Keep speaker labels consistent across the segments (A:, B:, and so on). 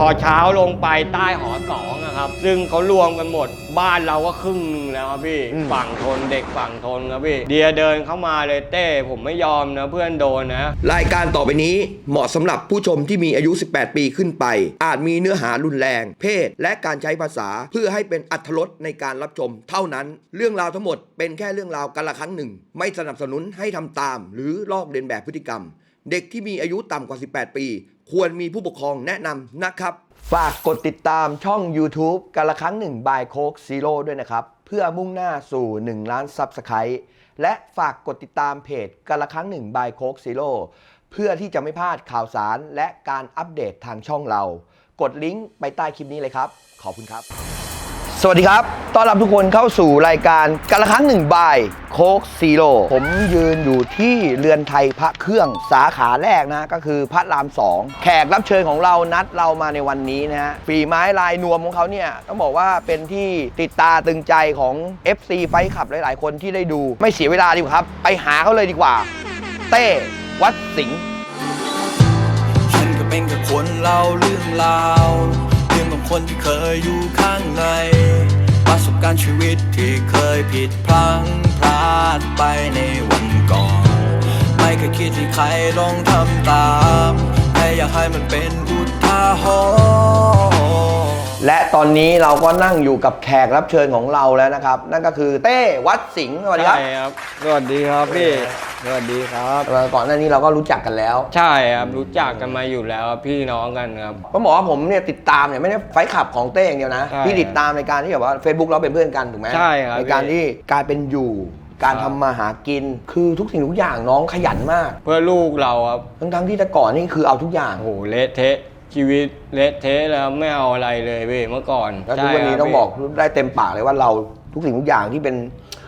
A: พอเช้าลงไปใต้หอสองอะครับ ซึ่งเขารวมกันหมด บ้านเราก็ครึ่งหนึงแล้วครับพี่
B: อืม
A: ฝั่งทนเด็กฝั่งทนครับพี่ เดียเดินเข้ามาเลยเต้ ผมไม่ยอมนะเพื่อนโดนนะ
B: รายการต่อไปนี้เหมาะสำหรับผู้ชมที่มีอายุ 18 ปีขึ้นไป อาจมีเนื้อหารุนแรง เพศ และการใช้ภาษาเพื่อให้เป็นอัธรสในการรับชม เท่านั้น เรื่องราวทั้งหมดเป็นแค่เรื่องราวกันละครั้งหนึ่ง ไม่สนับสนุนให้ทำตาม หรือลอกเลียนแบบพฤติกรรม เด็กที่มีอายุต่ำกว่า 18 ปี ควรมีผู้ปกครองแนะนำนะครับ ฝากกดติดตามช่อง YouTube กันละครั้งหนึ่งบายโคกซีโร่ด้วยนะครับ เพื่อมุ่งหน้าสู่ 1 ล้านซับสไครต์และฝากกดติดตามเพจกันละครั้งหนึ่งบายโคกซีโร่เพื่อที่จะไม่พลาดข่าวสารและการอัปเดตทางช่องเรา กดลิงก์ไปใต้คลิปนี้เลยครับ ขอบคุณครับ วัสดีครับ ต้อนรับทุกคนเข้าสู่รายการกันละครั้งหนึ่งบายโคกซีโร่ผมยืนอยู่ที่เรือนไทยพระเครื่องสาขาแรกนะ ก็คือพระรามสองแขกรับเชิญของเรานัดเรามาในวันนี้นะฮะฝีไม้ลายนวมของเขาเนี่ยต้องบอกว่าเป็นที่ติดตาตึงใจของ FC ไฟขับหลาย ๆ คนที่ได้ดูไม่เสียเวลาดีกว่าครับ ไปหาเขาเลยดีกว่า เต้วัดสิงห์
C: ฉันก็เป็นแค่คนเล่าเรื่องราวเรื่องของคนที่เคยอยู่ข้างใน การชีวิตที่เคยผิดพลั้งพลาดไปในวันก่อน ไม่เคยคิดที่ใครลองทำตามแต่อยากให้มันเป็นอุทาหรณ์
B: และตอนนี้เราก็นั่งอยู่กับแขกรับเชิญของเราแล้วนะครับ นั่นก็คือเต้วัดสิงห์สวัสดีครับ
A: ใช่ครับ สวัสดีครับพี่ สวัสดีครับ
B: เอ่อก่อนหน้านี้เราก็รู้จักกันแล้ว
A: ใช่ครับรู้จักกันมาอยู่แล้วครับพี่น้องกันครับ
B: ต้องบอกว่าผมเนี่ยติดตามเนี่ยไม่ได้ไฟขับของเต้อย่างเดียวนะ
A: ใช่
B: พี่ติดตามในการที่แบบว่า Facebook เราเป็นเพื่อนกันถูกไหม
A: ใช่ครับ
B: ในการที่การเป็นอยู่ การ
A: ครั
B: ทำ
A: บ
B: มาหากิน คือทุกสิ่งทุกอย่างน้องขยันมาก
A: เพื่อลูกเราครับ
B: ทั้งทั้งๆที่แต่ก่อนนี่คือเอาทุกอย่าง
A: โอ้โหเละเทะ ชีวิตเละเทะแล้วไม่เอาอะไรเลยพี่เมื่อก่อน
B: แล้วทุกวันนี้
A: ใช่ครับ
B: ต้อง
A: พี่
B: บอกได้เต็มปากเลยว่าเราทุกสิ่งทุกอย่างที่เป็น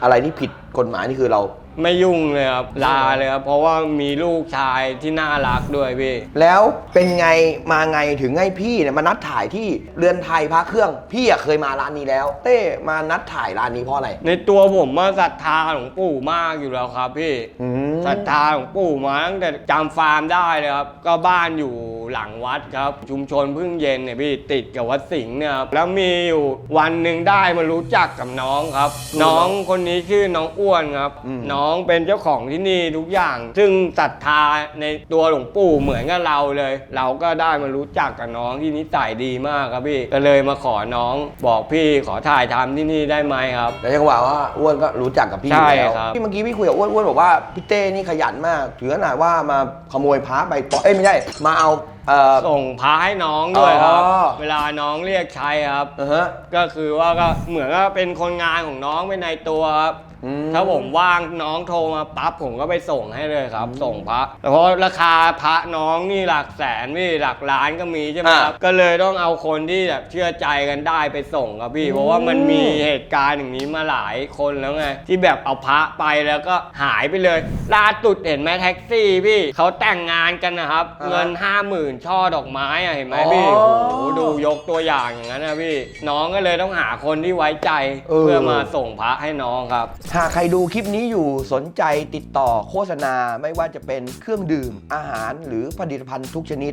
B: อะไรที่ผิด กฎหมายนี่คือเรา
A: ไม่ยุ่งเลยครับลาเลยครับเพราะว่ามีลูกชายที่น่ารักด้วยพี่
B: แล้วเป็นไงมาไงถึงให้พี่เนี่ยมานัดถ่ายที่เรือนไทยพระเครื่อง พี่อะเคยมาร้านนี้แล้ว เต้มานัดถ่ายร้านนี้เพราะอะไร
A: ในตัวผมมาศรัทธาหลวงปู่มากอยู่แล้วครับพี่
B: อืม
A: ศรัทธาหลวงปู่มาตั้งแต่จำฟาร์มได้เลยครับ ก็บ้านอยู่หลังวัดครับ ชุมชนพึ่งเย็นเนี่ยพี่ติดกับวัดสิงห์เนี่ยครับแล้วมีอยู่วันหนึ่งได้มารู้จักกับน้องครับ น้องคนนี้ชื่อน้องอ้วนครับ
B: อืม
A: น้องเป็นเจ้าของที่นี่ทุกอย่าง ซึ่งศรัทธาในตัวหลวงปู่เหมือนกับเราเลย เราก็ได้มารู้จักกับน้องที่นิสัยดีมากครับพี่ก็เลยมาขอน้องบอกพี่ขอถ่ายทำที่นี่ได้ไหมครับ
B: แต่จังหวะว่าอ้วนก็รู้จักกับพี่อ
A: ใช่
B: ยู่แล้ว
A: ครับ
B: ที่เมื่อกี้พี่คุยกับอ้วนอ้วนบอกว่าพี่เต้นี่ขยันมากถึงขนาดว่ามาขโมยพระไปต่อเอ้ยไม่ใช่มาเอาเอ่อ
A: ส่งพาให้น้องด้วยครับ
B: อ๋อ
A: เวลาน้องเรียกใช้ครับ
B: อ่าฮะ
A: ก็คือว่าก็เหมือนก็เป็นคนงานของน้องไปในตัวครับ
B: อืม
A: ถ้าผมว่างน้องโทรมาปั๊บผมก็ไปส่งให้เลยครับ ส่งพระแต่เพราะราคาพระน้องนี่หลักแสนพี่หลักล้านก็มีใช่ไหมครับก็เลยต้องเอาคนที่แบบเชื่อใจกันได้ไปส่งครับพี่ เพราะว่ามันมีเหตุการณ์อย่างนี้มาหลายคนแล้วไงที่แบบเอาพระไปแล้วก็หายไปเลยล่าสุดเห็นไหมแท็กซี่พี่เขาแต่งงานกันนะครับ
B: อ่า
A: เงินห้าหมื่นช่อดอกไม้อะเห็นไหม
B: อ๋อ
A: พี่โอ้โหดูยกตัวอย่างอย่างนั้นนะพี่ น้องก็เลยต้องหาคนที่ไว้ใจ
B: เออ
A: เพื่อมาส่งพระให้น้องครับ
B: หากใครดูคลิปนี้อยู่สนใจติดต่อโฆษณาไม่ว่าจะเป็นเครื่องดื่มอาหารหรือผลิตภัณฑ์ทุกชนิด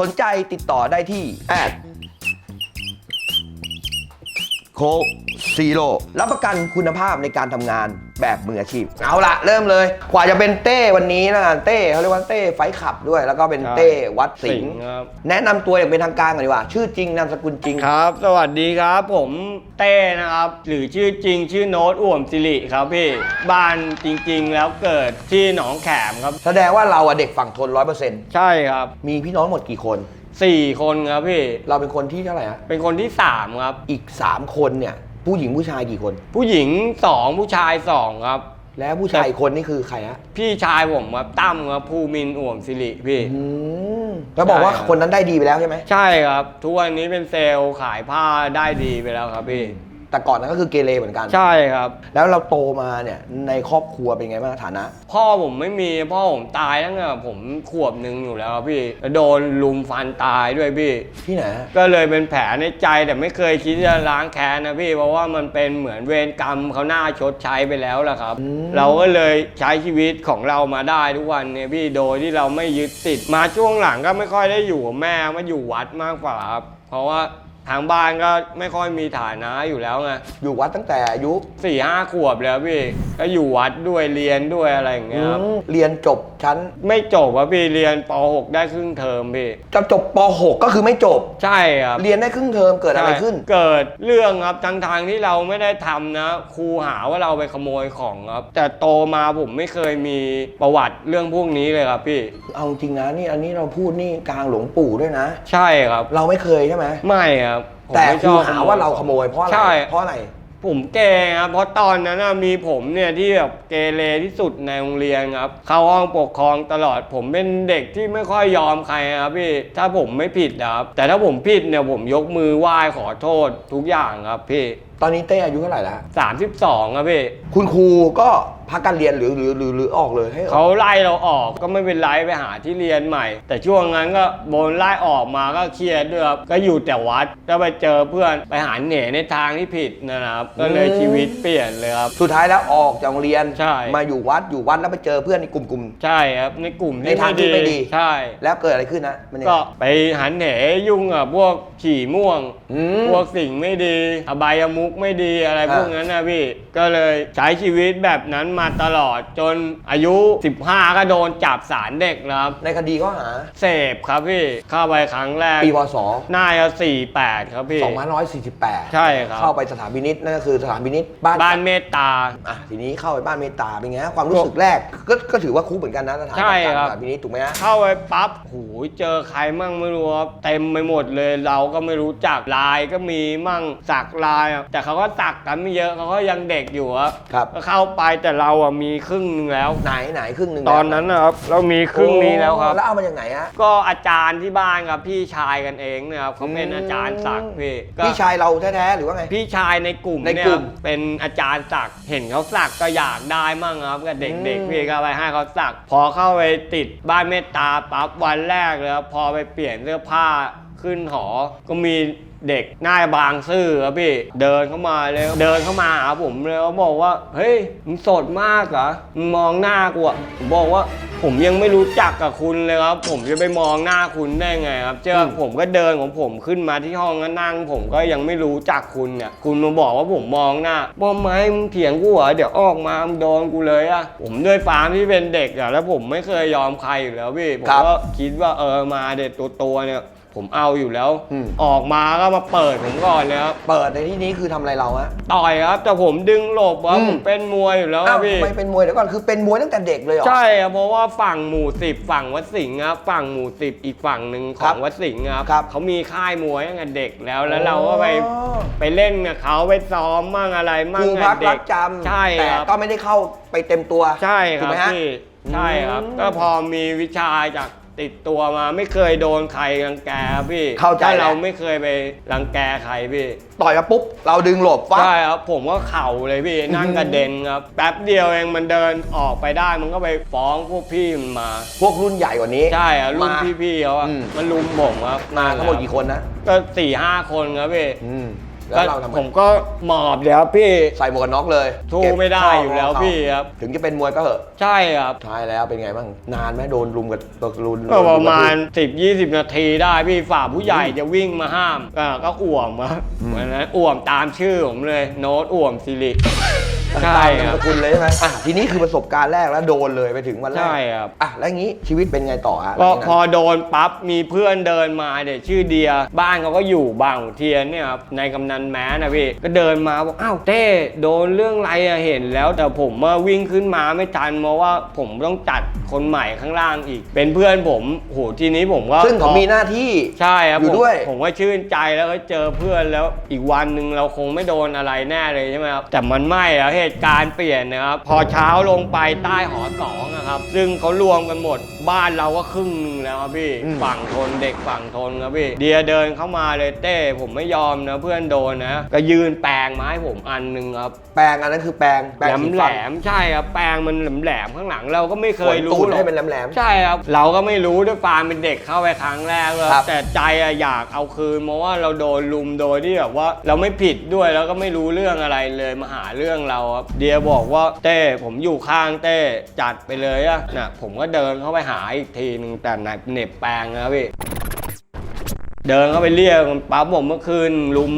B: สนใจติดต่อได้ที่แอดโค ซีโร่รับประกันคุณภาพในการทำงานแบบมืออาชีพ เอาละเริ่มเลย กว่าจะเป็นเต้วันนี้นะเต้เขาเรียกว่าเต้ไฟขับด้วย แล้วก็เป็น
A: ใช่
B: เต้วัดสิงห์
A: ครับ
B: แนะนำตัวอย่างเป็นทางการก่อนดีกว่า ชื่อจริงนามสกุลจริง
A: ครับ สวัสดีครับ ผมเต้นะครับ หรือชื่อจริงชื่อโน้ตอ่วมสิริครับพี่ บ้านจริงๆ แล้วเกิดที่หนองแขมครับ
B: แสดงว่าเราอะเด็กฝั่งทนร้อยเปอร์เซ็นต์
A: ใช่ครับ
B: มีพี่น้องหมดกี่คน
A: สี่คนครับพี่
B: เราเป็นคนที่เท่าไหร่ฮะ
A: เป็นคนที่สามครับ
B: อีก 3 คนเนี่ย ผู้หญิงผู้ชายกี่คน
A: ผู้หญิงสองผู้ชายสองครับ
B: แล้วผู้ชายอีกคนนี่คือใครฮะ
A: พี่ชายผมครับตั้มครับภูมินทร์อ่วมสิริพี่
B: อืมแล้วบอกว่า
A: ใช่ครับ
B: คนนั้นได้ดีไปแล้วใช่ไหม
A: ใช่ครับ ทุกวันนี้เป็นเซลล์ขายผ้าได้ดีไปแล้วครับพี่
B: แต่ก่อนนั้นก็คือเกเรเหมือนกัน
A: ใช่ครับ
B: แล้วเราโตมาเนี่ยในครอบครัวเป็นไงบ้างฐานะ
A: พ่อผมไม่มีพ่อผมตายตั้งแต่ผมขวบหนึ่งอยู่แล้วครับพี่แล้วโดนลุมฟันตายด้วยพี่
B: ที่ไหนฮะ
A: ก็เลยเป็นแผลในใจแต่ไม่เคยคิดจะล้างแค้นนะพี่ เพราะว่ามันเป็นเหมือนเวรกรรมเขาหน้าชดใช้ไปแล้วล่ะครับ
B: อืม
A: เราก็เลยใช้ชีวิตของเรามาได้ทุกวันเนี่ยพี่โดยที่เราไม่ยึดติดมาช่วงหลังก็ไม่ค่อยได้อยู่กับแม่มาอยู่วัดมากกว่าครับเพราะว่า ทางบ้านก็ไม่ค่อยมีฐานะอยู่แล้วไง
B: อยู่วัดตั้งแต่อายุ
A: สี่ห้าขวบแล้วพี่ก็อยู่วัดด้วยเรียนด้วยอะไรอย่างเงี้ยครับ
B: อืมเรียนจบชั้น
A: ไม่จบอะพี่เรียนป .6 ได้ครึ่งเทอมพี่
B: จะจบป .6 ก็คือไม่จบ
A: ใช่ครับ
B: เรียนได้ครึ่งเทอมเกิดอะไรขึ้น
A: ใช่เกิดเรื่องครับทางทางๆที่เราไม่ได้ทำนะครูหาว่าเราไปขโมยของครับ แต่โตมาผมไม่เคยมีประวัติเรื่องพวกนี้เลยครับพี่
B: เอาจริงนะนี่อันนี้เราพูดนี่กลางหลวงปู่ด้วยนะ
A: ใช่ครับ
B: เราไม่เคยใช่ไหม
A: ไม่ครับ ผม
B: แต่
A: ไม่
B: ครู
A: ชอบ
B: หาว่าเราขโมยเพราะอะไร
A: ใช่
B: เพราะอะไร
A: ผมเกงครับเพราะตอนนั้นน่ะมีผมเนี่ยที่แบบเกเรที่สุดในโรงเรียนครับ เข้าห้องปกครองตลอด ผมเป็นเด็กที่ไม่ค่อยยอมใครครับพี่ถ้าผมไม่ผิดนะครับ แต่ถ้าผมผิดเนี่ยผมยกมือไหว้ขอโทษทุกอย่างครับพี่
B: ตอนนี้เต้อายุเท่าไหร่แล้ว
A: 32ครับพี่
B: คุณครูก็ พักการเรียนหรือหรือหรือหรือออกเลยให้ออก
A: เขาไล่เราออกก็ไม่เป็นไรไปหาที่เรียนใหม่ แต่ช่วงนั้นก็โดนไล่ออกมาก็เครียดด้วยครับก็อยู่แต่วัดก็ไปเจอเพื่อนไปหาเหน่ในทางที่ผิดนะครับ ก็เลยชีวิตเปลี่ยนเลยครับ
B: สุดท้ายแล้วออกจากโรงเรียน
A: ใช่
B: มาอยู่วัดอยู่วัดแล้วไปเจอเพื่อนในกลุ่มกลุ่ม
A: ใช่ครับในกลุ่ม
B: ในทางที่ไม่ดี
A: ใช่
B: ๆแล้วเกิดอะไรขึ้นนะมันยังไง
A: ก็ไปหันเหยุ่งกับพวกขี่ม่วง
B: อืม
A: พวกสิ่งไม่ดีอบายมุกไม่ดีอะไร
B: อ่า
A: พวกนั้นนะพี่ ก็เลยใช้ชีวิตแบบนั้นมาตลอดจนอายุ 15 ก็โดนจับสารเด็กนะครับ
B: ในคดีข้อหา
A: เสพครับพี่เข้าไปครั้งแรก
B: ปีพศ
A: น่าจะ48 ครับพี่
B: 2548
A: ใช่ครับ
B: เข้าไปสถานพินิษนั่นก็คือสถานพินิษบ้าน
A: บ้านเมตตา
B: อะทีนี้เข้าไปบ้านเมตตาเป็นไงฮะความรู้สึกแรกก็ก็ถือว่าคุกเหมือนกันนะสถาน
A: ใช่
B: กักกัน
A: ครับ
B: สถานพินิษถูกไหมฮะ
A: เข้าไปปั๊บหูยเจอใครมั่งไม่รู้ครับเต็มไปหมดเลยเราก็ไม่รู้จักลายก็มีมั่งสักลายอะแต่เขาก็สักกันไม่เยอะเขาก็ยังเด็กอยู่ครับ
B: ครับ
A: ก็เข้าไปแต่เราอะมีครึ่งหนึงแล้ว
B: ไหนไหนครึ่งหนึ่ง
A: ตอนนั้นนะครับเรามีครึ่งนี้แล้วครับ
B: โอ้แล้วเอามาจากไหนฮะ
A: ก็อาจารย์ที่บ้านครับพี่ชายกันเองเนะครับเขาเป็นอาจารย์สักพี่ก็
B: พี่ชายเราแท้ๆหรือว่าไง
A: พี่ชายในกลุ่ม
B: ใน
A: เนี่ย
B: กลุ่ม
A: เป็นอาจารย์สักเห็นเขาสักก็อยากได้มั่งครับกับเด็ก
B: อืม
A: ๆพี่ก็ไปให้เขาสักพอเข้าไปติดบ้านเมตตาปั๊บวันแรกเลยครับพอไปเปลี่ยนเสื้อผ้า ขึ้นหอ ก็มีเด็กหน้าบางซื่อครับพี่ เดินเข้ามาเลยเดินเข้ามาหาผมเลยเขาบอกว่า เฮ้ยมึงสดมากเหรอมึงมองหน้ากูอะผมบอกว่า ผมยังไม่รู้จักกับคุณเลยครับ ผมจะไปมองหน้าคุณได้ไงครับ เจ้า
B: อืม
A: ผมก็เดินของผมขึ้นมาที่ห้องก็นั่ง ผมก็ยังไม่รู้จักคุณเนี่ย คุณมาบอกว่าผมมองหน้าบอกไหมมึงเถียงกูเหรอเดี๋ยวออกมามึงโดนกูเลยอะผมด้วยฟาร์มที่เป็นเด็กอะแล้วผมไม่เคยยอมใครอยู่แล้วพี่ผม
B: ครับ
A: ก็คิดว่าเออมาเด็ดตัวตัวๆเนี่ย ผมเอาอยู่แล้ว
B: อืม
A: ออกมาก็มาเปิดผมก่อนเลยครับ
B: เปิดในที่นี้คือทำอะไรเราฮะ
A: ต่อยครับ แต่ผมดึงหลบว่า
B: อืม
A: ผมเป็นมวยอยู่แล้ว
B: อ้าว
A: พี่
B: ไม่เป็นมวยเดี๋ยวก่อนคือเป็นมวยตั้งแต่เด็กเลยเหรอ
A: ใช่ครับเพราะว่าฝั่งหมู่สิบฝั่งวัดสิงห์ครับฝั่งหมู่สิบอีกฝั่งหนึ่งข
B: ครั
A: อบงวัดสิงห์ครับ
B: ครับ
A: เขามีค่ายมวยตั้งแต่เด็กแล้วแล้วเราก็ไป
B: อ๋อ
A: ไปเล่นกับเขาไปซ้อมมั่งอะไร
B: ค
A: มั่ง
B: รู
A: ไง
B: พัก
A: เด็
B: รั
A: ก
B: กจำ
A: ใช่
B: แต่
A: ครับ
B: ก็ไม่ได้เข้าไปเต็มตัว
A: ใช่ค
B: ถู
A: รั
B: ก
A: บ
B: ไหมฮะ
A: พี่ใช่ครับ
B: อืม
A: ก็พอมีวิชาจาก ติดตัวมาไม่เคยโดนใครรังแกครับพี่
B: เข้าใจ
A: ถ้า
B: แล้ว
A: เราไม่เคยไปรังแกใครพี่
B: ต่อยมาปุ๊บ เราดึงหลบฟับ
A: ใช่ครับผมก็เข่าเลยพี่นั่งกระเด็นครับแป๊บเดียวเองมันเดินออกไปได้มันก็ไปฟ้องพวกพี่มันมา
B: พวกรุ่นใหญ่กว่านี้
A: ใช่อะรุ่น
B: มา
A: พี่ๆเขาอะ
B: อืม
A: มันลุมผมครับ
B: มาทั้งหมดกี่คนนะ
A: ก็สี่ห้าคนครับพี่
B: อืม แล้วเราทำไง
A: ผมก็หมอบเดี๋ยวพี่
B: ใส่หมวกกันน็อกเลย
A: สู้
B: เก็บ
A: ไม่ได้
B: ข้
A: อยู่แล้ว
B: เข้า
A: พี่ครับ
B: ถึงจะเป็นมวยก็เหอะ
A: ใช่ครับ
B: ท้ายแล้วเป็นไงบ้างนานไหมโดนรุมกับโดนรุม
A: ก็ประมาณ
B: โดน
A: 10 20 นาทีได้พี่ฝ่าผู้ใหญ่จะวิ่งมาห้ามก็ก็อ่วมอะวันนั้นอ่วมตามชื่อผมเลย โน้ตอ่วมสิริ
B: กระ
A: ใช่
B: ตาม
A: ค
B: นาม
A: รับ
B: สกุลเลยใช่ไหมอะทีนี้คือประสบการณ์แรกแล้วโดนเลยไปถึงวันแรก
A: ใช่ครับ
B: อะแล้วอย่างนี้ชีวิตเป็นไงต่ออะ
A: ก็
B: หลังจากนั้น
A: พอโดนปั๊บมีเพื่อนเดินมาเดี๋ยวชื่อเดีย บ้านเขาก็อยู่บางขุนเทียนเนี่ยครับในกำนันแม้นะพี่ก็เดินมาบอกอ้าวเต้โดนเรื่องอะไรอะเห็นแล้วแต่ผมว่าวิ่งขึ้นมาไม่ทันเพราะว่าผมต้องจัดคนใหม่ข้างล่างอีก เป็นเพื่อนผมโหทีนี้ผมก็
B: ซึ่งเขามีหน้าที่
A: ใช่ครับ
B: อยู่
A: ผม
B: ด้วย
A: ผมก็ชื่นใจแล้วก็เจอเพื่อนแล้วอีกวันหนึ่งเราคงไม่โดนอะไรแน่เลยใช่ไหมครับแต่มันไม่แล้วเหเหตุการณ์เปลี่ยนนะครับ พอเช้าลงไปใต้หอสองนะครับ ซึ่งเขารวมกันหมด บ้านเราก็ครึ่งหนึงแล้วครับพี่
B: อืม
A: ฝั่งทนเด็กฝั่งทนครับพี่ เดียเดินเข้ามาเลยเต้ ผมไม่ยอมนะเพื่อนโดนนะ ก็ยืนแปลงมาให้ผมอันหนึ่งครับ
B: แปลงอันนั้นคือแปลงแปล
A: แหล
B: ง
A: ม
B: สี
A: แหล
B: ฟัน
A: มๆใช่ครับแปลงมันแหลมแหลมๆข้างหลังเราก็ไม่เคย
B: ขน
A: รู้
B: ตูด
A: หรอก
B: ให้เป็นแหลมๆ
A: ใช่ครับ เราก็ไม่รู้ด้วยความเป็นเด็กเข้าไปครั้งแรกเลย
B: ครับ
A: แต่ใจอะอยากเอาคืนเพราะว่าเราโดนลุมโดยที่แบบว่า เราไม่ผิดด้วยแล้วก็ไม่รู้เรื่องอะไรเลยมาหาเรื่องเราครับเดียบอกว่าเต้ผมอยู่ข้างเต้จัดไปเลยอะน่ะผมก็เดินเข้าไปหาอีกทีหนึ่งแต่ไหนเหน็บแปลงนะพี่ เดินเข้าไปเรียกปั๊บผมเมื่อคืนลุม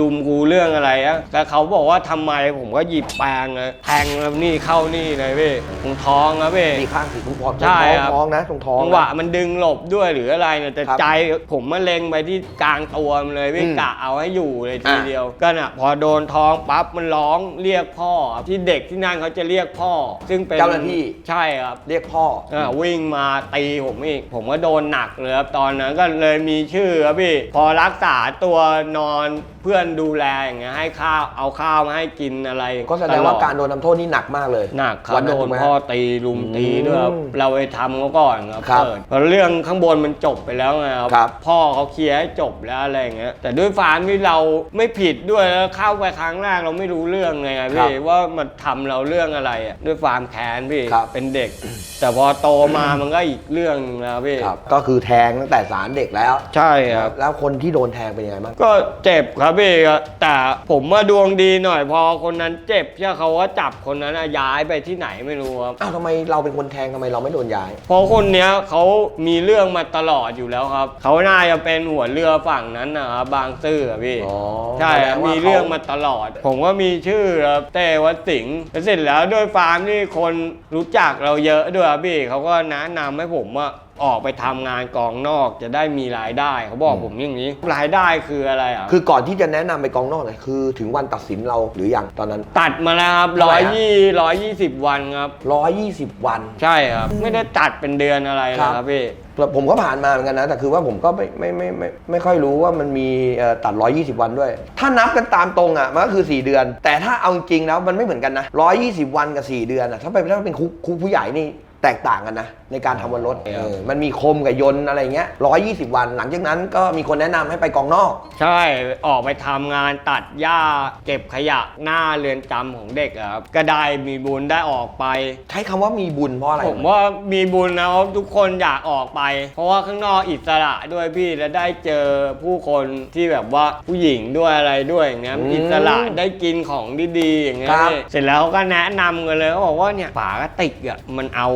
A: ลุมกูเรื่องอะไรอะแต่เขาบอกว่าทำไมผมก็หยิบแปรงเลยแทงแล้วนี่เข้านี่เลยพี่ตรงท้องครับพี่
B: นี่ข้างสีตรงท้อง
A: ใช่
B: ตรง
A: ครับ
B: ท้องนะตรงท้อง
A: จังหวะมันดึงหลบด้วยหรืออะไรเนี่ยแต่
B: ครับ
A: ใจผมมาเล็งไปที่กลางตัวมันเลยพี่
B: อืม
A: กะเอาให้อยู่เลยที
B: อะ
A: เดียว ก็น่ะพอโดนท้องปั๊บมันร้องเรียกพ่อ ที่เด็กที่นั่นเขาจะเรียกพ่อ ซึ่งเป็น
B: เจ้าหน้าที่
A: ใช่ครับ
B: เรียกพ่อ
A: อ่าวิ่งมาตีผมอีกผมก็โดนหนักเลยครับตอนนั้นก็เลยมีชื่อครับพี่ พอรักษาตัวนอน เพื่อนดูแลอย่างเงี้ยให้ข้าวเอาข้าวมาให้กินอะไร
B: ก็แสดงว่า
A: ตลอ
B: การโดนทำโทษนี่หนักมากเลย
A: หนักครับ
B: วันนั้น
A: โด
B: ถู
A: น
B: กไหม
A: พ่อตีลุมตีด้วยครับ
B: อืม
A: เราไปทำเขาก่อนครับ
B: ครับ
A: เปิดเพราะเรื่องข้างบนมันจบไปแล้วไงครับ
B: ครับ
A: พ่อเขาเคลียร์ให้จบแล้วอะไรอย่างเงี้ยแต่ด้วยฟามที่เราไม่ผิดด้วยแล้วเข้าไปครั้งแรกเราไม่รู้เรื่องไงครับพี่ว่ามันทำเราเรื่องอะไรอะด้วยฟาร์มแค้นพี่
B: ครับ
A: เป็นเด็ก แต่พอโตมามันก็อีกเรื่องหนึงแล้วพี่
B: ครับก็คือแทงตั้งแต่สารเด็กแล้ว
A: ใช่ครับ
B: แล้วคนที่โดนแทงเป็นยังไงบ้าง
A: ก็เจ็บครับพี่แต่ผมว่าดวงดีหน่อยพอคนนั้นเจ็บเชื่อเขาว่าจับคนนั้นอะย้ายไปที่ไหนไม่รู้ครับ
B: อ้าวทำไมเราเป็นคนแทงทำไมเราไม่โดนย้าย
A: เพราะคนเนี้ยเขามีเรื่องมาตลอดอยู่แล้วครับ เขาน่าจะเป็นหัวเรือฝั่งนั้นนะครับบางซื่ออะพี่
B: อ๋อ
A: ใช่
B: แสด
A: ครับ
B: งว่า
A: มีเรื่องมาตลอด ผมก็มีชื่อครับเต้วัดสิงห์แล้วเสร็จแล้วด้วยฟาร์มที่คนรู้จักเราเยอะด้วยครับพี่เขาก็แนะนำให้ผมว่า ออกไปทำงานกองนอกจะได้มีรายได้ เขาบอกผมอย่างนี้ รายได้คืออะไรอะ
B: คือก่อนที่จะแนะนำไปกองนอกเนี่ยคือถึงวันตัดสินเราหรือยังตอนนั้น
A: ตัดมาแล้วครับ
B: เท่า
A: ร้
B: ไหร่
A: อย
B: ฮะ
A: ยี่ร้อยยี่สิบวันครับ
B: 120 วัน
A: ใช่ครับ ไม่ได้ตัดเป็นเดือนอะไร
B: ครับ
A: นะครับพี่
B: ผมก็ผ่านมาเหมือนกันนะ แต่คือว่าผมก็ไม่ไม่ไม่ไม่ไม่ค่อยรู้ว่ามันมีเอ่อตัด 120 วันด้วย ถ้านับกันตามตรงอะมันก็คือ 4 เดือน แต่ถ้าเอาจริงแล้วมันไม่เหมือนกันนะ 120 วันกับ 4 เดือนอะถ้าไปถ้าเป็นคุกคุกผู้ใหญ่นี่ แตกต่างกันนะ ในการทำวันรถ
A: ครับ
B: เออมันมีคมกับยนต์อะไรเงี้ย120วัน หลังจากนั้นก็มีคนแนะนำให้ไปกองนอก
A: ใช่ออกไปทำงานตัดหญ้าเก็บขยะหน้าเรือนจำของเด็กอะครับก็ได้มีบุญได้ออกไป
B: ใช้คำว่ามีบุญเพราะอะไร
A: ผมว่ามีบุญนะครับทุกคนอยากออกไป เพราะว่าข้างนอกอิสระด้วยพี่และได้เจอผู้คนที่แบบว่าผู้หญิงด้วยอะไรด้วยอย่างเงี้ยอิสระได้กินของดีๆอย่างเงี้ยพี่เสร็จแล้วก็แนะนำกันเลยเขาบอกว่าเนี่ยฝากระติกอะมันเอา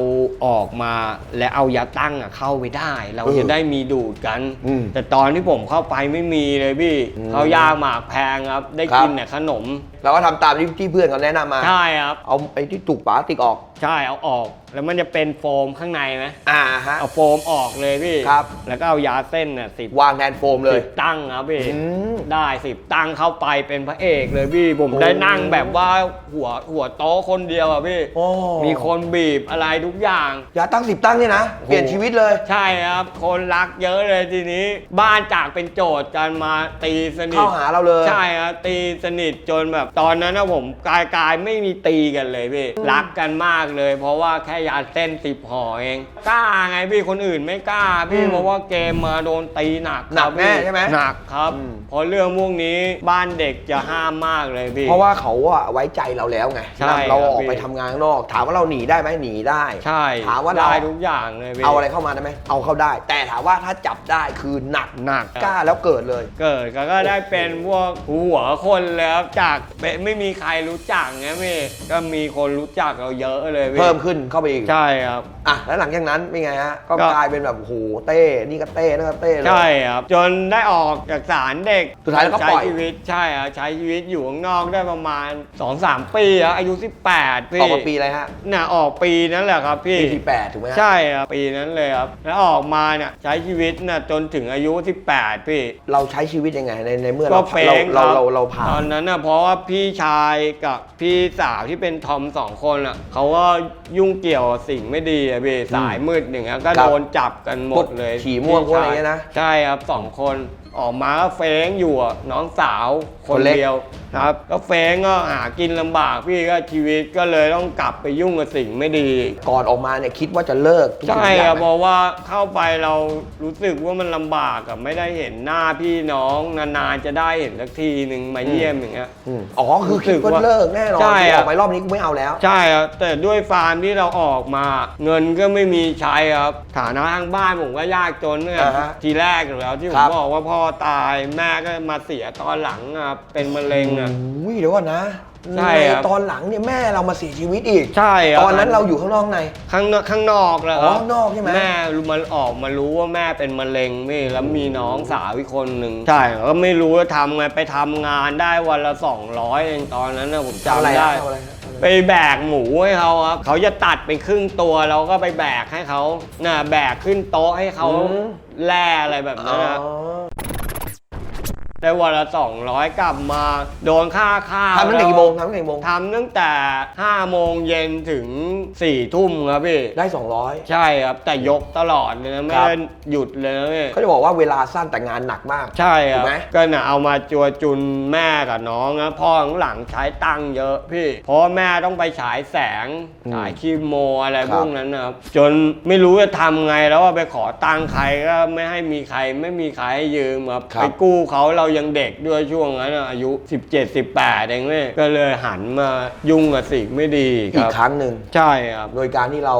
A: ออกมาและเอายาตั้งอะเข้าไปได้ เราจะได้มีดูดกัน
B: อืม
A: แต่ตอนที่ผมเข้าไปไม่มีเลยพี่
B: อืม
A: เขาย่างหมากแพงครับ ได้
B: ครับ
A: กินแต่ขนม
B: เราก็ทำตามที่ที่เพื่อนเขาแนะนำมา
A: ใช่ครับ
B: เอาไอ้ที่ตุกฝาติกออก
A: ใช่เอาออกแล้วมันจะเป็นโฟมข้างในไหม
B: อ่าฮะ
A: เอาโฟมออกเลยพี่
B: ครับ
A: แล้วก็เอายาเส้นน่ะสิบ
B: วางแทนโฟมเลย
A: สิบตั้งครับพี่
B: อืม
A: ได้สิบตั้งเข้าไปเป็นพระเอกเลยพี่ผม
B: โอ้
A: ได้นั่งแบบว่าหัวหัวโต๊ะคนเดียวอะพี่
B: โอ้
A: มีคนบีบอะไรทุกอย่าง
B: ยาตั้งสิบตั้งเนี่ยนะ เปลี่ยนชีวิตเลย
A: ใช่ครับ คนรักเยอะเลยทีนี้ บ้านจากเป็นโจทย์กันมาตีสนิท
B: เข้าหาเราเลย
A: ใช่ครับตีสนิทจนแบบตอนนั้นนะผมกายกายไม่มีตีกันเลยพี่รักกันมากเลย เพราะว่าแค่ยาเส้นสิบห่อเอง กล้าไงพี่คนอื่นไม่กล้าพี่
B: อืม
A: เพราะว่าเกมมาโดนตีหนัก
B: หนัก
A: ครับ
B: แน่
A: พี่
B: ใช่ไหม
A: หนักครับ
B: อืม
A: เพราะเรื่องพวกนี้บ้านเด็กจะห้ามมากเลยพี่
B: เพราะว่าเขาอะไว้ใจเราแล้วไง
A: ใช่
B: นำเราออก
A: ครับพี่
B: ไปทำงานข้างนอก ถามว่าเราหนีได้ไหมหนีได้
A: ใช่
B: ถามว่าเรา
A: ได้ทุกอย่างเลยพี่
B: เอาอะไรเข้ามาได้ไหมเอาเข้าได้ แต่ถามว่าถ้าจับได้คือหนัก
A: หนัก
B: กล้าแล้วเกิดเลย
A: เกิดก็ได้เป็นพวกหัวคนเลยครับจากเป็นไม่มีใครรู้จักเงี้ยพี่ก็มีคนรู้จักเราเยอะเลยพี่
B: เพิ่มขึ้นเข้าไปอีก
A: ใช่ครับ
B: อะแล้วหลังจากนั้นเป็นไงฮะก็
A: ก็
B: กลายเป็นแบบโอ้โหเต้นี่ก็เต้นั่นก็เต้เลย
A: ใช่ครับจนได้ออกจากศาลเด็ก
B: สุดท้ายแล้วก็ปล่อย
A: ใช้ชีวิตใช่ครับใช้ชีวิตอยู่ข้างนอกได้ประมาณ 2-3 ปีครับอายุ 18พี่
B: ออกมาปีอะไรฮะ
A: น่ะออกปีนั้นแหละครับพี่
B: ปีที่แปดถูกไหมฮะ
A: ใช่ครับปีนั้นเลยครับแล้วออกมาเนี่ยใช้ชีวิตน่ะจนถึงอายุ 18พี่
B: เราใช้ชีวิตยังไงในในเมื่อ
A: ก็
B: เรา
A: เฟ้
B: เรา
A: งค
B: เรา
A: รับ
B: เราเราผ่า
A: ตอนนนั้นน่ะเพราะว่าพี่ชายกับพี่สาวที่เป็นทอมสองคนอะเขาก็ยุ่งเกี่ยวกับสิ่งไม่ดีอะพี่สายมืดอย่างเงี้ยก็
B: ครับ
A: โดนจับกันหมดเลย
B: พวกฉี่ม่วงพวกอะไรเงี้ยนะ
A: ใช่ครับสองคนออกมาก็เฟ้งอยู่อะน้องสาวค
B: คนนเล็ก
A: เดียว ครับก็เฟ้งก็หากินลำบากพี่ก็ชีวิตก็เลยต้องกลับไปยุ่งกับสิ่งไม่ดี
B: ก่อนออกมาเนี่ยคิดว่าจะเลิกทุกสิ่ง
A: ใช่
B: ทุกอย่า
A: อะ
B: งไห
A: เพ
B: ม
A: ราะว่าเข้าไปเรารู้สึกว่ามันลำบากอะไม่ได้เห็นหน้าพี่น้องนานๆจะได้เห็นสักทีหนึ่งมาเยี่ยมอย่างเงี้ย
B: อืมอ๋อคือคิดว่าเลิกแน่นอน
A: ใช่
B: คือ
A: อะ
B: ออกไปรอบนี้กูไม่เอาแล้ว
A: ใช่ครับแต่ด้วยฟาร์มที่เราออกมา เงินก็ไม่มีใช้ครับฐานะทางบ้านผมก็ยากจนเนี่ย
B: อ่าฮะ
A: ทีแรกอยู่แล้วที่ผ
B: ครั
A: ม
B: บ
A: บอกว่าพ่อตายแม่ก็มาเสียตอนหลังอะเป็นมะเร็งอะ
B: อุ้ยเดี๋ยวก่อนนะ
A: ใช่ครับ
B: ตอนหลังเนี่ยแม่เรามาเสียชีวิตอีก
A: ใช่ครับ
B: ตอนนั้นเราอยู่ข้างนอกใน
A: ข้างนอกข้างนอกแล้ว
B: อ๋อข้างนอกใช่ไหม
A: แม่รู้มันออกมารู้ว่าแม่เป็นมะเร็งพี่แล้วมีน้องสาวอีกคนหนึ่งใช่ก็ไม่รู้ว่าทำไงไปทำงานได้วันละ 200เองตอนนั้นนะผม
B: ทำอะไร
A: จำได้
B: ทำอะไรฮะ
A: ไปแบกหมูให้เขาครับ เขาจะตัดไปครึ่งตัวเราก็ไปแบกให้เขาน่ะแบกขึ้นโต๊ะให้เขา
B: อืม
A: แล่อะไรแบบ
B: อ๋
A: นั้
B: อน
A: นะ ได้วันละ 200 กลับมา โดนค่าข้าว
B: ทำตั้งแต่กี่โมงทำตั้งแต่กี่โมง
A: ทำตั้งแต่ 5 โมงเย็นถึง 4 ทุ่มครับพี่
B: ได้ 200
A: ใช่ครับ แต่ยกตลอดเลยนะ ไม่
B: ครับ
A: ได้หยุดเลยนะพี่
B: เขาจะบอกว่าเวลาสั้นแต่งานหนักมาก
A: ใช่ค
B: ถู
A: รับ
B: กไหม
A: ก็น่ะเอามาจัวจุนแม่กับน้องนะพ่อข้างหลังใช้ตังค์เยอะพี่ เพราะว่าแม่ต้องไปฉายแสง
B: อืม
A: ฉายคีโมอะไร
B: ครับ
A: พวกนั้นนะครับจนไม่รู้จะทำไงแล้วว่าไปขอตังค์ใครก็ไม่ให้มีใครไม่มีใครให้ยืมครับ
B: ครับ
A: ไปกู้เขาเรายังเด็กด้วยช่วงนั้นน่ะอายุ 17 18เองเลยก็เลยหันมายุ่งกับสิ่งไม่ดีค
B: อีก
A: รับ
B: ครั้งหนึ่ง
A: ใช่ครับ
B: โดยการที่เรา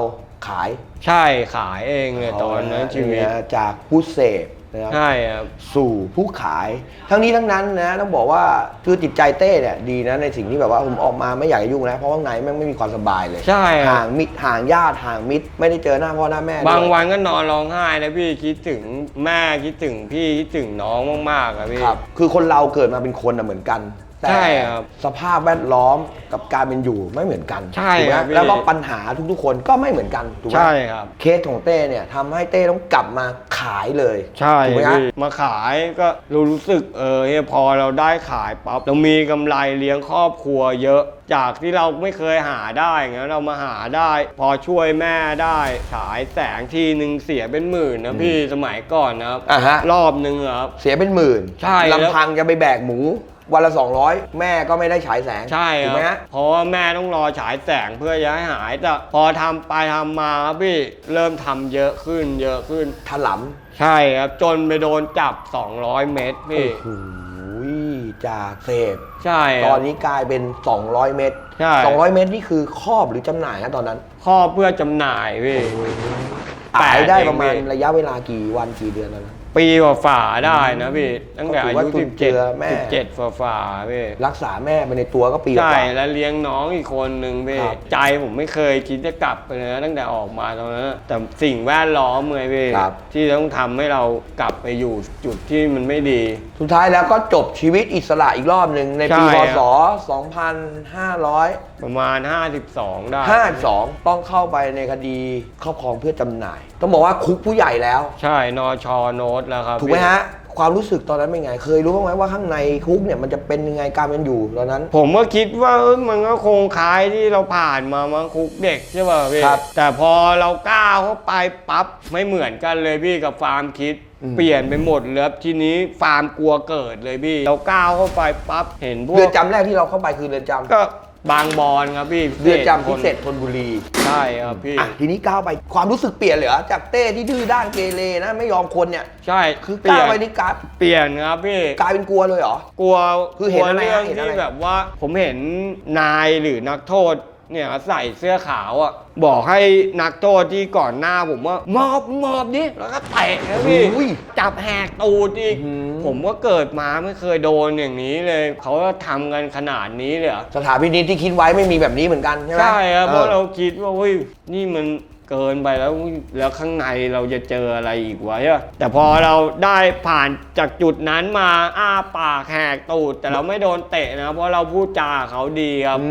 B: ขาย
A: ใช่ขายเองเลยตอนนั้นชีวิต
B: เนี่ยจากผู้เสพ นะครับ
A: ใช่ครับ
B: สู่ผู้ขาย ทั้งนี้ทั้งนั้นนะต้องบอกว่าคือจิตใจเต้เนี่ยดีนะในสิ่งที่แบบว่าผมออกมาไม่อยากจะยุ่งแล้วเพราะข้างในแม่งไม่มีความสบายเลย
A: ใช่ครับ
B: ห่างมิตรห่างญาติห่างมิตรไม่ได้เจอหน้าพ่อหน้าแม่ด้วย
A: บางวันก็นอนร้องไห้นะพี่คิดถึงแม่คิดถึงพี่คิดถึงน้องมากๆอะพี่
B: ครับ คือคนเราเกิดมาเป็นคนนะเหมือนกัน แต่
A: ใช่ครับ
B: สภาพแวดล้อมกับการเป็นอยู่ไม่เหมือนกัน
A: ใช่
B: ถูกไหม
A: ครับพี่
B: แล้วก็ปัญหาทุกๆคนก็ไม่เหมือนกันถูกไหม
A: ใช่ครับ
B: เคสของเต้เนี่ยทำให้เต้ต้องกลับมาขายเลย
A: ใช่
B: ถูกไหมฮะ
A: พี่มาขายก็รู้รู้สึกเออเนี่ยพอเราได้ขายปั๊บเรามีกำไรเลี้ยงครอบครัวเยอะ จากที่เราไม่เคยหาได้งั้นเรามาหาได้ พอช่วยแม่ได้ฉายแสงทีหนึ่งเสียเป็นหมื่นนะพี่สมัยก่อนนะครับ
B: อะฮะ
A: รอบหนึ่งอะครับ
B: เสียเป็นหมื่น
A: ใช่แล้ว
B: ลำพังจะไปแบกหมู วันละ 200 แม่ก็ไม่ได้ฉายแสง
A: ใช่
B: ถู
A: ค
B: กไหม
A: รับ
B: ฮะ
A: เพราะว่าแม่ต้องรอฉายแสงเพื่อจะให้หายแต่พอทำไปทำมาครับพี่เริ่มทำเยอะขึ้น เยอะขึ้น
B: ถล
A: ใช่ครับจนไปโดนจับ 200 เมตรำพี่
B: โอ้โหจากเสพ
A: ใช่ค
B: ต
A: รั
B: อบนนี้กลายเป็น 200 เม็ด
A: ใช่
B: 200 เม็ดนี่คือครอบหรือจำหน่ายนะตอนนั้น
A: ข้อเพื่อจำหน่ายพี่
B: ขายได้ประมาณ
A: แปดเองพี่
B: ระยะเวลากี่วันกี่เดือนแล้วนะ
A: ปีกว่าฝ่าได้นะพี่ตั้งแต่อา
B: ก็ถือว่า
A: ยุ
B: จุนเจือแม่
A: 17 17ฝ่าฝ่าๆพี่
B: รักษาแม่ไปในตัวก็ปีก
A: ใช่
B: ว่า
A: แล้วเลี้ยงน้องอีกคนหนึ่งพี่
B: ครับ
A: ใจผมไม่เคยคิดจะกลับไปเลยนะตั้งแต่ออกมาตอนนั้นแต่สิ่งแวดล้อมเลยพี่
B: ครับ
A: ที่ต้องทำให้เรากลับไปอยู่จุดที่มันไม่ดี
B: สุดท้ายแล้วก็จบชีวิตอิสระอีกรอบหนึ่งในปี
A: ใช่
B: พ
A: ครั
B: ศ2552
A: ประมาณ 52 ได้
B: ต้องเข้าไปในคดีครอบครองเพื่อจำหน่าย ต้องบอกว่าคุกผู้ใหญ่แล้ว
A: ใช่นอชอโนตแล้วครับ
B: ถูกไหม
A: พี่
B: ฮะ ความรู้สึกตอนนั้นเป็นไง เคยรู้บ้างไหมว่าข้างในคุกเนี่ยมันจะเป็นยังไงการเป็นอยู่ตอนนั้น
A: ผมก็คิดว่าเอ้ยมันก็คงคล้ายที่เราผ่านมามั้งคุกเด็กใช่ป่ะพี่
B: ครับ
A: แต่พอเราก้าวเข้าไปปั๊บไม่เหมือนกันเลยพี่กับฟาร์มคิด
B: อืม
A: เปลี่ยนไปหมดเลยครับทีนี้ฟาร์มกลัวเกิดเลยพี่ เราก้าวเข้าไปปั๊บเห็นพว
B: เรือกนจำแรกที่เราเข้าไปคือเรือนจำ
A: ก็ บางบอนครับพี่
B: เรือนจำพิเศษธนบุรี
A: ใช่ครับพี่
B: อะทีนี้ก้าวไปความรู้สึกเปลี่ยนเลยเหรอจากเต้ที่ดื้อด้านเกเรนะไม่ยอมคนเนี่ย
A: ใช่
B: คือ
A: เปลี่
B: ก้าวย
A: น
B: ไปนี่กลาย
A: เปลี่ยนครับพี่
B: กลายเป็นกลัวเลยเหรอ
A: กลัว
B: คือเห็น
A: กลัว
B: อะไร
A: เรื่อง
B: ฮะเห็นอะไร
A: ที่แบบว่า ผมเห็นนายหรือนักโทษ เนี่ยใส่เสื้อขาวอะ บอกให้นักโทษที่ก่อนหน้าผมว่ามอบมอบดิแล้วก็เตะนะพี่
B: อุ้ย
A: จับแหกตูดอีก
B: อื้อหือ
A: ผมก็เกิดมาไม่เคยโดนอย่างนี้เลยเขาก็ทำกันขนาดนี้เลยเหรอ
B: สถานพินิจที่คิดไว้ไม่มีแบบนี้เหมือนกันใช่ไหม
A: ใช่ครับเพราะ
B: ออ
A: เราคิดว่าเฮ้ยนี่มัน เกินไปแล้วแล้วข้างในเราจะเจออะไรอีกวะใช่ปะแต่พอเราได้ผ่านจากจุดนั้นมาอ้าปากแหกตูด แต่เราไม่โดนเตะนะ เพราะเราพูดจากับเขาดีครับ
B: อื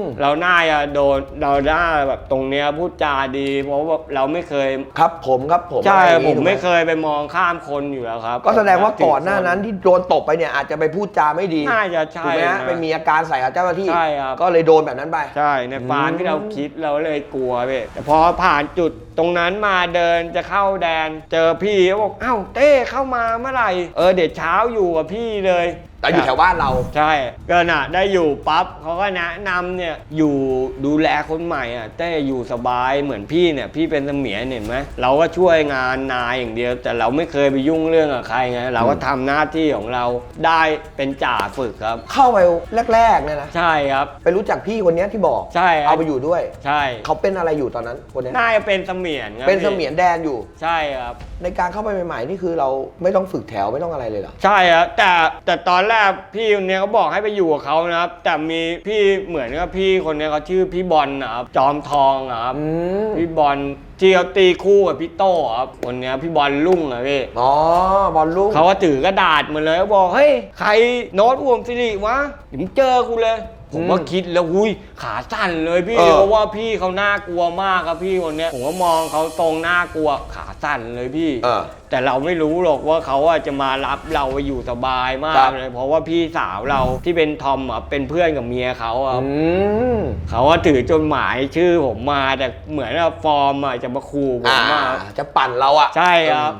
B: ม
A: เราหน้าจะโดนเราหน้าแบบตรงเนี้ยพูดจาดี เพราะว่าเราไม่เคย
B: ครับผมครับผม
A: ใช่
B: อะรอย่าง
A: ผ
B: งี้
A: ม
B: ถูกห
A: ไม่เคยไปมองข้ามคนอยู่แล้วครับ
B: ก็แสดงว่าก่อนหน้านั้นที่โดนตบไปเนี่ยอาจจะไปพูดจาไม่ดี
A: น่าจะใช่
B: ถูกไหมฮะ
A: นะ
B: ไปมีอาการใส่กับเจ้าหน้าที่
A: ใช่ครับ
B: ก็เลยโดนแบบนั้นไป
A: ใช่ในฟาร์ม
B: อืม
A: ที่เราคิดเราเลยกลัวเว้ยแต่พอผ่านจุด ตรงนั้นมาเดินจะเข้าแดน เจอพี่เขาบอกอ้าวเต้เข้ามาเมื่อไหร่ เออเดี๋ยวเช้าอยู่กับพี่เลย
B: แต่อยู่แถวบ้านเรา
A: ใช่ก็น่ะได้อยู่ปั๊บเขาก็แนะนำเนี่ยอยู่ดูแลคนใหม่อะเต้อยู่สบายเหมือนพี่เนี่ยพี่เป็นเสมียนเห็นไหมเราก็ช่วยงานนายอย่างเดียว แต่เราไม่เคยไปยุ่งเรื่องกับใครไงเราก็ทำหน้าที่ของเราได้เป็นจ่าฝึกครับ
B: เข้าไปแรกๆเนี่ยนะ
A: ใช่ครับ
B: ไปรู้จักพี่คนเนี้ยที่บอก
A: ใช่ครับ
B: เอาไปอยู่ด้วย
A: ใช่
B: เขาเป็นอะไรอยู่ตอนนั้นคนเนี้ย
A: น่าจะเป็นเสมียนครับ
B: เป็นเส
A: พี่
B: มียนแดนอยู่
A: ใช่ครับ
B: ในการเข้าไปใหม่ๆนี่คือเราไม่ต้องฝึกแถวไม่ต้องอะไรเลยเหรอ
A: ใช่ครับแต่แต่ตอนแรกพี่คนเนี้ยเขาบอกให้ไปอยู่กับเขานะครับ แต่มีพี่เหมือนกับพี่คนเนี้ยเขาชื่อพี่บอลนะครับจอมทองอะครับ
B: อืม
A: พี่บอลที่เขาตีคู่กับพี่โต้ครับคนเนี้ยพี่บอลลุ่งอะพี่
B: อ๋อบอลลูก
A: เขาก็ถือกระดาษมาเลยเขาบอกเฮ้ยใครโน้ตรวมสิริวะเดี๋ยวมึงเจอกูเลย ผมก็คิดแล้วหุยขาสั่นเลยพี่เพราะว่าพี่เขาน่ากลัวมากครับพี่คนเนี้ยผมก็มองเขาตรงน่ากลัวขาสั่นเลยพี่
B: เออ
A: แต่เราไม่รู้หรอกว่าเขาอะจะมารับเราไปอยู่สบายมา
B: ครั
A: ก
B: บ
A: เลยเพราะว่าพี่สาวเราที่เป็นทอมอะเป็นเพื่อนกับเมียเขาอะ
B: อืม
A: เขาก็ถือจดหมายชื่อผมมาแต่เหมือนกับฟอร์มอะจะมาขู่ผม
B: อ่า
A: อะ
B: จะปั่นเราอะ
A: ใช่ครับ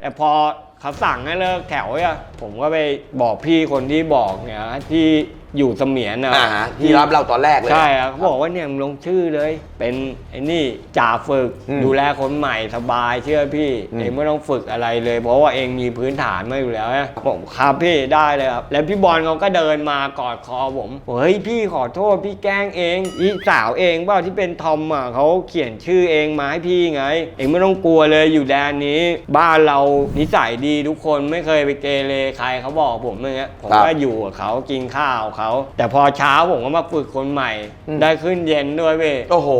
A: แต่พอเขาสั่งให้เลิกแถวอะผมก็ไปบอกพี่คนที่บอกเนี่ยที่ อยู่เสมียนนะ
B: อ่าฮะที่รับเราตอนแรกเลย
A: ใช่ครับเขาบอกว่าเนี่ยมึงลงชื่อเลย เป็นไอ้นี่จ่าฝึก
B: อืม
A: ดูแลคนใหม่สบายเชื่อพี่
B: อืม
A: เองไม่ต้องฝึกอะไรเลย เพราะว่าเองมีพื้นฐานมาอยู่แล้วนะผมครับพี่ได้เลยครับ แล้วพี่บอลเขาก็เดินมากอดคอผมบอกเฮ้ยพี่ขอโทษพี่แกล้งเองอีสาวเองเปล่าที่เป็นทอมอะเขาเขียนชื่อเองมาให้พี่ไง เองไม่ต้องกลัวเลยอยู่แดนนี้ บ้านเรานิสัยดีทุกคนไม่เคยไปเกเรใครเขาบอกผมอย่างเงี้ยผม
B: ครับ
A: ก็อยู่กับเขากินข้าวเขาแต่พอเช้าผมก็มาฝึกคนใหม่
B: อืม
A: ได้ขึ้นเย็นด้วยเว้ย
B: โอ้โห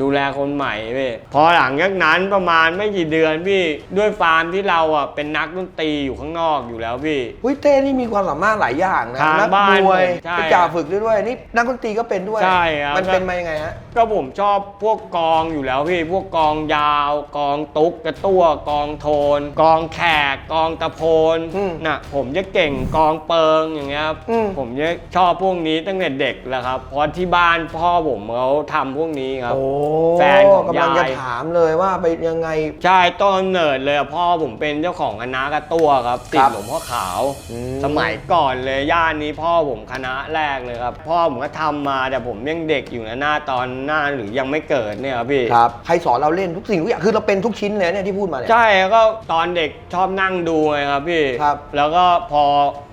A: ดูแลคนใหม่เว้ยพอหลังจากนั้นประมาณไม่กี่เดือนพี่ ด้วยฟาร์มที่เราอะเป็นนักดนตรีอยู่ข้างนอกอยู่แล้วพี่
B: เฮ้ยเต้นี่มีความสามารถหลายอย่างนะ
A: ทาง
B: นั
A: บ้าน
B: มวย
A: ผมใช่
B: เป็นจ่าฝึกด้วยด้วยนี่นักดนตรีก็เป็นด้วย
A: ใช่ครับ
B: มันเป็นมายังไงฮะ
A: ก็ผมชอบพวกกองอยู่แล้วพี่ พวกกองยาว กองตุ๊กกระตั้วกองโทน กองแขก กองตะโพน
B: อืม
A: น่ะผมจะเก่งกองเปิงอย่างเงี้ยครับ
B: อืม
A: ผมจะชอบพวกนี้ตั้งแต่เด็กแล้วครับ เพราะที่บ้านพ่อผมเขาทำพวกนี้ครับ
B: โอ้
A: แฟนของ
B: กำลังจะ
A: ยาย
B: ถามเลยว่าไปยังไง
A: ใช่ต้นกำเนิดเลยอะพ่อผมเป็นเจ้าของคณะกระตั้วครับติด
B: ครับ
A: หลวงพ่อขาว
B: อืม
A: สมัยก่อนเลยย่านนี้พ่อผมคณะแรกเลยครับ พ่อผมก็ทำมาแต่ผมยังเด็กอยู่นะหน้าตอนหน้าหรือยังไม่เกิดเนี่ยครับพี่
B: ครับใครสอนเราเล่นทุกสิ่งทุกอย่างคือเราเป็นทุกชิ้นเลยเนี่ยที่พูดมาเนี่ย
A: ใช่แล้วก็ตอนเด็กชอบนั่งดูไงครับพี่
B: ครับ
A: แล้วก็พอ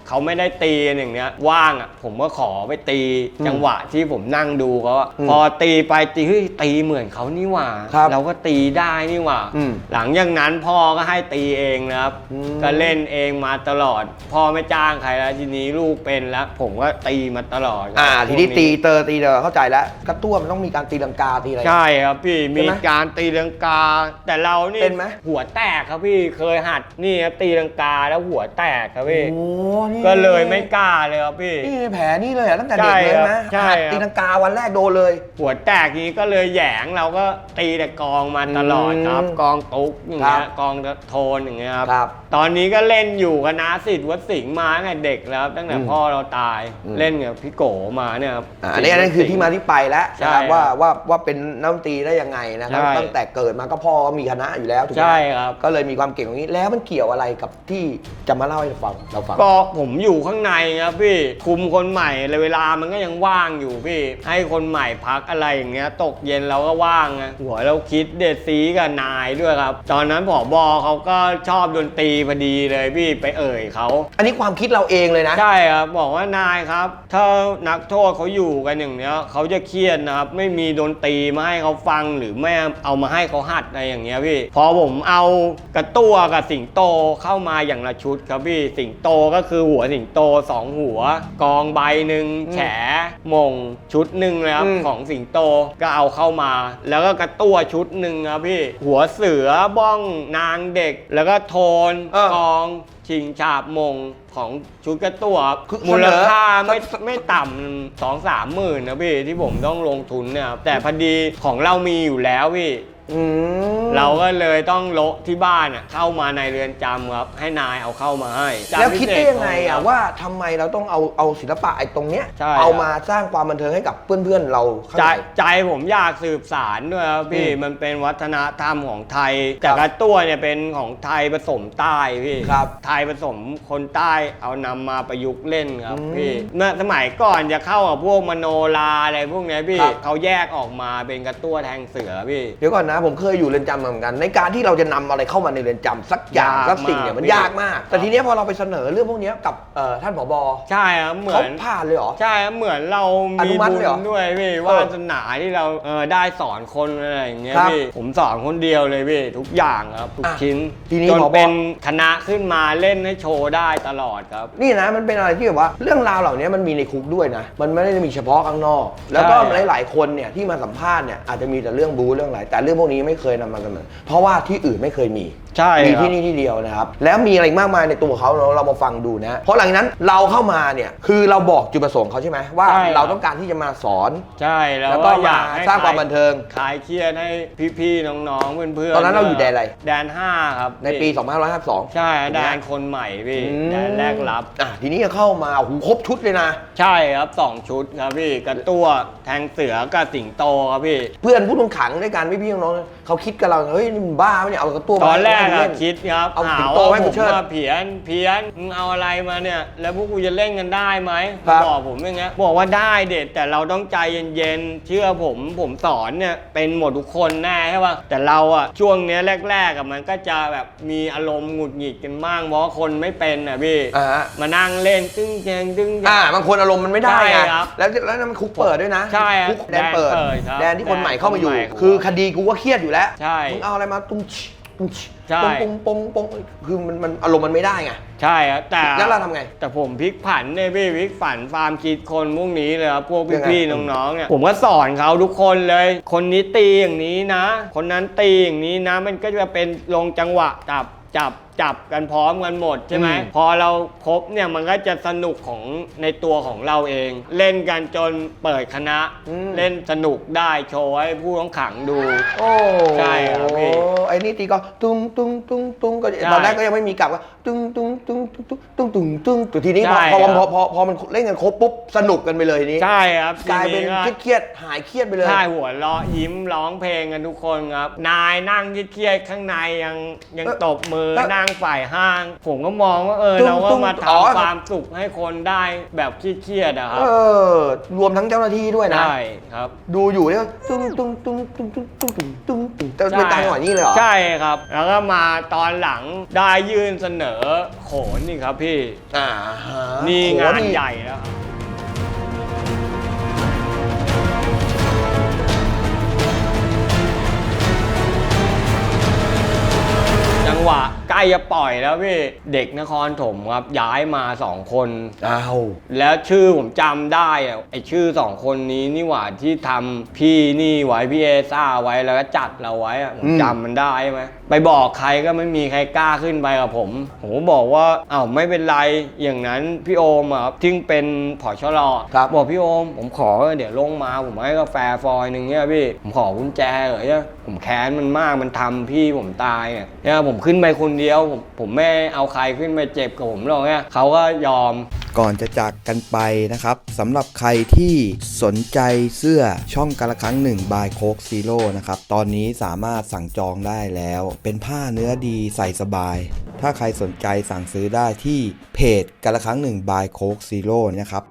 A: เขาไม่ได้ตีกันอย่างเนี้ยว่างอะผมก็ขอไปตี
B: อืม
A: จังหวะที่ผมนั่งดูเขาอะ
B: อืม
A: พอตีไปตีเฮ้ยตีเหมือนเขานี่หว่า
B: ครับ
A: เราก็ตีได้นี่หว่า
B: อืม
A: หลังจากนั้นพ่อก็ให้ตีเองนะครับ
B: อืม
A: ก็เล่นเองมาตลอด พ่อไม่จ้างใครแล้วทีนี้ลูกเป็นแล้วผมก็ตีมาตลอดครับ
B: อ่า ทีนี้
A: พวก
B: ตีเตอร์ตีเดอเข้าใจแล้วกระตั้วมันต้องมีการตีลังกาตีอะไร
A: ใช่ครับพี่
B: ใช่
A: มี
B: ไหม
A: การตีลังกา แต่เรานี่
B: เป็นไหม
A: หัวแตกครับพี่เคยหัดนี่ครับตีลังกาแล้วหัวแตกครับพี่
B: โอ้นี่
A: ก็เลยไม่กล้าเลยครับพี่
B: นี่แผลนี่เลยอะตั้งแต่เด็กเลย
A: ใช่ครับ
B: นะ
A: ใช่
B: หัด
A: ครับ
B: ตีลังกาวันแรกโดนเลย
A: หัวแตกนี้ก็เลยแหยงเราก็ตีแต่กองมาตลอดครับ
B: อืม
A: กองตุ๊กอย่าง
B: ครั
A: เงี้
B: บ
A: ยกองโทนอย่างเงี้ยครับ
B: ครับ
A: ตอนนี้ก็เล่นอยู่คณะสิทธิ์วัดสิงห์มาตั้งแต่เด็กแล้วครับตั้งแต่
B: อืม
A: พ่อเราตาย
B: อืม
A: เล่นกับพี่โกมาเนี่ยครับ
B: อ่าอันนี้อันนั้นคือที่มาที่ไปแล้ว
A: ใช่
B: นะครับว่า
A: ครับ
B: ว่าว่าเป็นนักดนตรีได้ยังไงนะครับ
A: ใช่
B: ตั้งแต่เกิดมาก็พ่อก็มีคณะอยู่แล้วถูกไหม
A: ใช่ครับ
B: ก็เลยมีความเก่งตรงนี้แล้วมันเกี่ยวอะไรกับที่จะมาเล่าให้เราฟังเราฟัง
A: ก็ผมอยู่ข้างในครับพี่คุมคนใหม่เลยเวลามันก็ยังว่างอยู่พี่ ให้คนใหม่พักอะไรอย่างเงี้ย ตกเย็นเราก็ว่างไงหัวเราคิดเด็ดซีกับนายด้วยครับ ตอนนั้นผอบอเขาก็ชอบดนตรีพอดีเลยพี่ไปเอ่ยเขา
B: อันนี้ความคิดเราเองเลยนะ
A: ใช่ครับบอกว่านายครับ ถ้านักโทษเขาอยู่กันอย่างเนี้ยเขาจะเครียดนะครับ ไม่มีดนตรีมาให้เขาฟังหรือไม่เอามาให้เขาหัดอะไรอย่างเงี้ยพี่ พอผมเอากระตั้วกับสิงโตเข้ามาอย่างละชุดครับพี่สิงโตก็คือหัวสิงโตสองหัว กองใบหนึ่ง
B: อืม
A: แฉมงชุดหนึ่งเลยครับ
B: อืม
A: ของสิงโตก็เอาเข้ามา แล้วก็กระตั้วชุดหนึ่งครับพี่ หัวเสือบ้องนางเด็ก แล้วก็โทน
B: เออ
A: กอง ชิงฉาบมงของชุดกระตัวครับ
B: คือ
A: มูลค่า
B: เสนอ
A: ไม่ไม่ต่ำสองสามหมื่นนะพี่ที่ผมต้องลงทุนเนี่ยครับแต่พอดีของเรามีอยู่แล้วพี่
B: อืม
A: เราก็เลยต้องโละที่บ้านอะเข้ามาในเรือนจำครับให้นายเอาเข้ามาให้จำ
B: แล้วคิดได้
A: พิเศษ
B: ยังไง
A: ค
B: อะ
A: รับ
B: ว่าทำไมเราต้องเอาเอาศิลปะไอ้ตรงเนี้ย
A: ใช่
B: เอา
A: ครับ
B: มาสร้างความบันเทิงให้กับเพื่อนๆเราข้าง
A: ใจ
B: ใน
A: ใจผมอยากสืบสารด้วยครับพี่
B: อืม
A: มันเป็นวัฒนธรรมของไทยแต่กระตัวเนี่ยเป็นของไทยผสมใต้พี่
B: ครับ
A: ไทยผสมคนใต้เอานำมาประยุกต์เล่นครับ
B: อืม
A: พี่เมื่อสมัยก่อนจะเข้ากับพวกมโนราอะไรพวกเนี้ยพี่
B: ครับ
A: เขาแยกออกมาเป็นกระตัวแทงเสือพี่
B: เดี๋ยวก่อนนะผมเคยอยู่เรือนจำมาเหมือนกัน ในการที่เราจะนำอะไรเข้ามาในเรือนจำสักอย่าง
A: ยาก
B: สักสิ่งเนี่ย
A: มาก
B: มัน
A: พี่
B: ยากมาก แต่ทีเนี้ยพอเราไปเสนอเรื่องพวกเนี้ยกับเอ่อท่านผบ
A: ใช่ครับเหมื
B: เขา
A: อน
B: ผ่านเลยเหรอ
A: ใช่ครับเหมือนเรา
B: อ
A: มี
B: นุมัติ
A: บุ
B: เลยเหรอ
A: ญด้วยพี่
B: เออ
A: วาสนาที่เราเออได้สอนคนอะไรอย่างเงี้ย
B: ครับ
A: พี่ผมสอนคนเดียวเลยพี่ทุกอย่างครับทุก
B: อะ
A: ชิ้น
B: ทีนี้
A: จน
B: ผบ
A: เป็นคณะขึ้นมาเล่นให้โชว์ได้ตลอดครับ
B: นี่นะมันเป็นอะไรที่แบบว่าเรื่องราวเหล่านี้มันมีในคุกด้วยนะ มันไม่ได้มีเฉพาะข้างนอก แล้วก็
A: ใช่
B: หลาย ๆ คนเนี่ยที่มาสัมภาษณ์เนี่ยอาจจะมีแต่เรื่องบู๊เรื่องอะไรแต่เรื่องพวกนี้ไม่เคยนำมาเสนอเพราะว่าที่อื่นไม่เคยมี
A: ใช่
B: มี
A: ครับ
B: ที่นี่ที่เดียวนะครับแล้วมีอะไรอีกมากมายในตัวเขาเราเรามาฟังดูนะ เพราะหลังจากนั้นเราเข้ามาเนี่ยคือเราบอกจุดประสงค์เขาใช่ไหมว่า
A: ใช่ครับ
B: เราต้องการที่จะมาสอน
A: ใช่แล้ว
B: แล้วก็
A: อยาก
B: มา
A: ให้
B: สร้างความบันเทิง
A: คลายเครียดให้พี่ๆน้องๆเพื่อนๆ
B: ตอนนั้นเราอยู่แดนอะไร
A: แดนห้าครับ
B: ในปี
A: พี่
B: 2552
A: ใช่แดนคนใหม่พี่
B: อืม
A: แดนแรกรับ
B: อะทีนี้ก็เข้ามาโอ้โหครบชุดเลยนะ
A: ใช่ครับสองชุดครับพี่กระตัวแทงเสือกับสิงโตครับพี่
B: เพื่อนผู้ต้องขังด้วยกันพี่ๆน้องๆเขาคิดกับเราเฮ้ยนี่มึงบ้าปะเนี่ยเอากระตัวมา
A: ตอนแรก
B: ให้
A: อะ
B: เล่น
A: คิดครับ
B: เอาสิง
A: หา
B: โต
A: ว่า
B: ให้
A: ผ
B: กู
A: ม
B: เชิด
A: มาเพี้ยนเพี้ยนมึงเอาอะไรมาเนี่ย แล้วพวกกูจะเล่นกันได้ไหม
B: ครับ
A: บอกผมอย่างเงี้ยบอกว่าได้เด็ดแต่เราต้องใจเย็นๆเชื่อผมผมสอนเนี่ยเป็นหมดทุกคนแน่ใช่ป่ะแต่เราอะช่วงเนี้ยแรกๆอะมันก็จะแบบมีอารมณ์หงุดหงิดกันบ้างเพราะว่าคนไม่เป็นอะพี่
B: อ่าฮะ
A: มานั่งเล่นตึ้งแจงตึ้งแจ
B: อ่างบางคนอารมณ์มันไม่ได้ไง
A: ใช่ครับ
B: แล้วแล้วนั่นมันคุกเปิดด้วยนะ
A: ใช่ครับ
B: คุกแดนเปิด
A: แดนเปิดครับ
B: แดนที่คนใหม่เข้ามาอยู่
A: แดนคนใหม่
B: คือคดีกูก็เครียดอยู่แล้ว
A: ใช่
B: มึงเอาอะไรมาตุ้งชิตุ้งชิ
A: ใช่
B: ปงปงปงปงคือมันมันอารมณ์มันไม่ได้ไง
A: ใช่ครับแต่
B: แล้วเราทำไง
A: แต่ผมพลิกผันเนี่ยพี่พลิกผันฟาร์มคิดคนพวกนี้เลยครับพวก
B: ยังไง
A: พี่ๆน้องๆเนี่ยผมก็สอนเขาทุกคนเลย คนนี้ตีอย่างนี้นะ คนนั้นตีอย่างนี้นะ มันก็จะเป็นลงจังหวะจับจับ จับกันพร้อมกันหมดใช่ไหม
B: อืม
A: พอเราครบเนี่ยมันก็จะสนุกของในตัวของเราเอง เล่นกันจนเปิดคณะ เล่นสนุกได้โชว์ให้ผู้ต้องขังดู
B: โอ้
A: ใช่ครับพี่
B: ไอ้นี่ตีก็ตุ้งตุ้งตุ้งตุ้งก็
A: ใช่
B: ตอนแรกก็ยังไม่มีกลับก็ตุ้งตุ้งตุ้งตุ้งตุ้งตุ้งตุ้งตุ้งทีนี้พอ
A: ใช่
B: พอ
A: ครับ
B: พอพอพอมันเล่นกันครบปุ๊บสนุกกันไปเลยทีนี้
A: ใช่ครับ
B: กลายเป็น
A: ทีก็
B: เครียดๆหายเครียดไปเลย
A: ใช่หัวเราะยิ้มร้องเพลงกันทุกคนครับ นายนั่งเครียดๆข้างในยังยัง
B: เอ่อ
A: ตบมือ
B: แล้ว
A: นั่งฝ่ายห้าง ผมก็มองว่าเออ
B: ตุ้ง
A: เราก็
B: ตุ้ง
A: มา
B: อ๋อ
A: ทำความสุขให้คนได้แบบเครียดๆอะครับ
B: เออ รวมทั้งเจ้าหน้าที่ด้วยนะ
A: ใช่ครับ
B: ดูอยู่เนี่ยตุ้งตุ้งตุ้งตุ้งตุ้งตุ้งตุ้งตุ้งตุ้งแต่เป็นตามจังหวะนี้เลยเหรอ
A: ใช่ครับ แล้วก็มาตอนหลังได้ยื่นเสนอโขนนี่ครับพี่
B: อ่าฮะ
A: นี่
B: โห
A: งานใหญ่แล้วครับจังหวะใก ล้จะปล่อยแล้วพี่ เด็กนครถมครับ ย้ายมาสองคน
B: อ้าว
A: แล้วชื่อผมจำได้อะไอชื่อสองคนนี้นี่หว่าที่ทำพี่นี่ไว้พี่เอซ่าไว้แล้วก็จัดเราไว้อะผมจำมันได้ใช่ไหมไปบอกใครก็ไม่มีใครกล้าขึ้นไปกับผม ผมก็บอกว่าอ้าวไม่เป็นไรอย่างนั้นพี่โอมอะครับที่เป็นผอชรอ
B: ครับ
A: บอกพี่โอม ผมขอเดี๋ยวลงมาผมให้กาแฟฟอยหนึ่งเนี่ยพี่ผมขอกุญแจเหรอเนี่ยผมแค้นมันมากมันทำพี่ผมตายเนี่ยเนี่ยผมขึ้นไปคนเดียวผมผมไม่เอาใครขึ้นไปเจ็บกับผมหรอกเนี่ยเขาก็ยอม
D: ก่อนจะจากกันไปนะครับสำหรับใครที่สนใจเสื้อช่องกาละครั้งหนึ่งบายโคกซีโร่นะครับ ตอนนี้สามารถสั่งจองได้แล้ว เป็นผ้าเนื้อดีใส่สบาย ถ้าใครสนใจสั่งซื้อได้ที่เพจกาละครั้งหนึ่งบายโคกซีโร่นะครับ